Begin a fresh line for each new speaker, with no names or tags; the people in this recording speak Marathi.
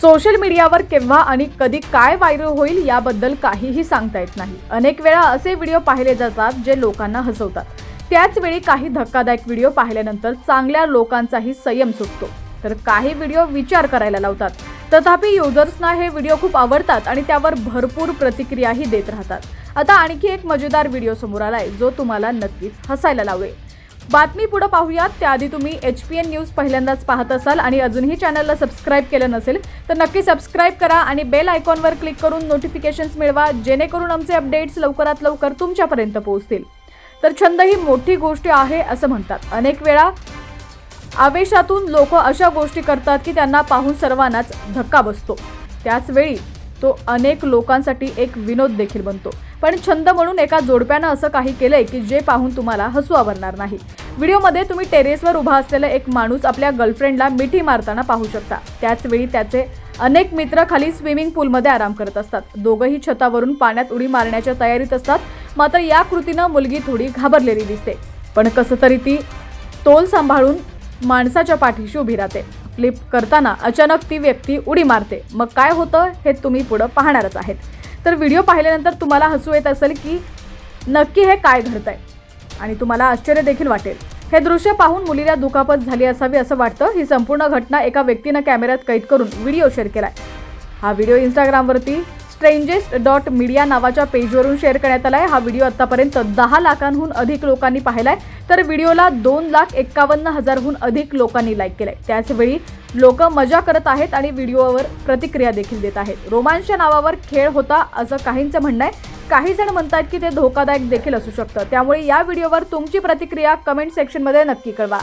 सोशल मीडियावर केव्हा आणि कधी काय व्हायरल होईल याबद्दल काहीही सांगता येत नाही. अनेक वेळा असे व्हिडिओ पाहिले जातात जे लोकांना हसवतात. त्याचवेळी काही धक्कादायक व्हिडिओ पाहिल्यानंतर चांगल्या लोकांचाही संयम सुटतो. तर काही व्हिडिओ विचार करायला लावतात. तथापि युजर्सना हे व्हिडिओ खूप आवडतात आणि त्यावर भरपूर प्रतिक्रियाही देत राहतात. आता आणखी एक मजेदार व्हिडिओ समोर आलाय जो तुम्हाला नक्कीच हसायला लावेल. बातमी पुढे पाहूयात. त्याआधी तुम्ही एच पी एन न्यूज पहिल्यांदाच पाहत असाल आणि अजूनही चॅनलला सबस्क्राईब केलं नसेल तर नक्की सबस्क्राईब करा आणि बेल आयकॉनवर क्लिक करून नोटिफिकेशन्स मिळवा जेणेकरून आमचे अपडेट्स लवकरात लवकर तुमच्यापर्यंत पोहोचतील. तर छंद ही मोठी गोष्ट आहे असं म्हणतात. अनेक वेळा आवेशातून लोक अशा गोष्टी करतात की त्यांना पाहून सर्वांनाच धक्का बसतो. त्याचवेळी तो अनेक लोकांसाठी एक विनोद देखील बनतो. पण छंद म्हणून एका जोडप्यानं असं काही केलंय की जे पाहून तुम्हाला हसू आवरणार नाही. व्हिडिओमध्ये तुम्ही टेरेसवर उभा असलेला एक माणूस आपल्या गर्लफ्रेंडला मिठी मारताना पाहू शकता. त्याचवेळी त्याचे अनेक मित्र खाली स्विमिंग पूलमध्ये आराम करत असतात. दोघंही छतावरून पाण्यात उडी मारण्याच्या तयारीत असतात. मात्र या कृतीनं मुलगी थोडी घाबरलेली दिसते. पण कसं तरी ती तोल सांभाळून माणसाच्या पाठीशी उभी राहते. फ्लिप करताना अचानक ती व्यक्ती उडी मारते. मग काय होतं हे तुम्ही पुढं पाहणारच आहेत. तर व्हिडिओ पाहिल्यानंतर तुम्हाला हसू येत असेल की नक्की हे काय घडतंय? आणि तुम्हाला आश्चर्य देखील वाटेल. हे दृश्य पाहून मुलीला दुखापत झाली असावी असं वाटतं. ही संपूर्ण घटना एका व्यक्तीनं कॅमेऱ्यात कैद करून व्हिडिओ शेअर केलाय. हा व्हिडिओ इंस्टाग्रामवरती स्ट्रेंजेस्ट डॉट मीडिया नावाच्या पेजवरून शेअर करण्यात आला आहे हा व्हिडिओ आतापर्यंत दहा लाखांहून अधिक लोकांनी पाहिलाय. तर व्हिडिओला दोन लाख एक्कावन्न हजारहून अधिक लोकांनी लाईक केलंय. त्याचवेळी लोक मजा करत आहेत आणि व्हिडिओवर प्रतिक्रिया देखील देत आहेत. रोमांच नावावर खेळ होता असं काहींचं म्हणणं आहे. काही जण म्हणतात की ते धोकादायक देखील असू शकतं. त्यामुळे या व्हिडिओवर तुमची प्रतिक्रिया कमेंट सेक्शनमध्ये नक्की कळवा.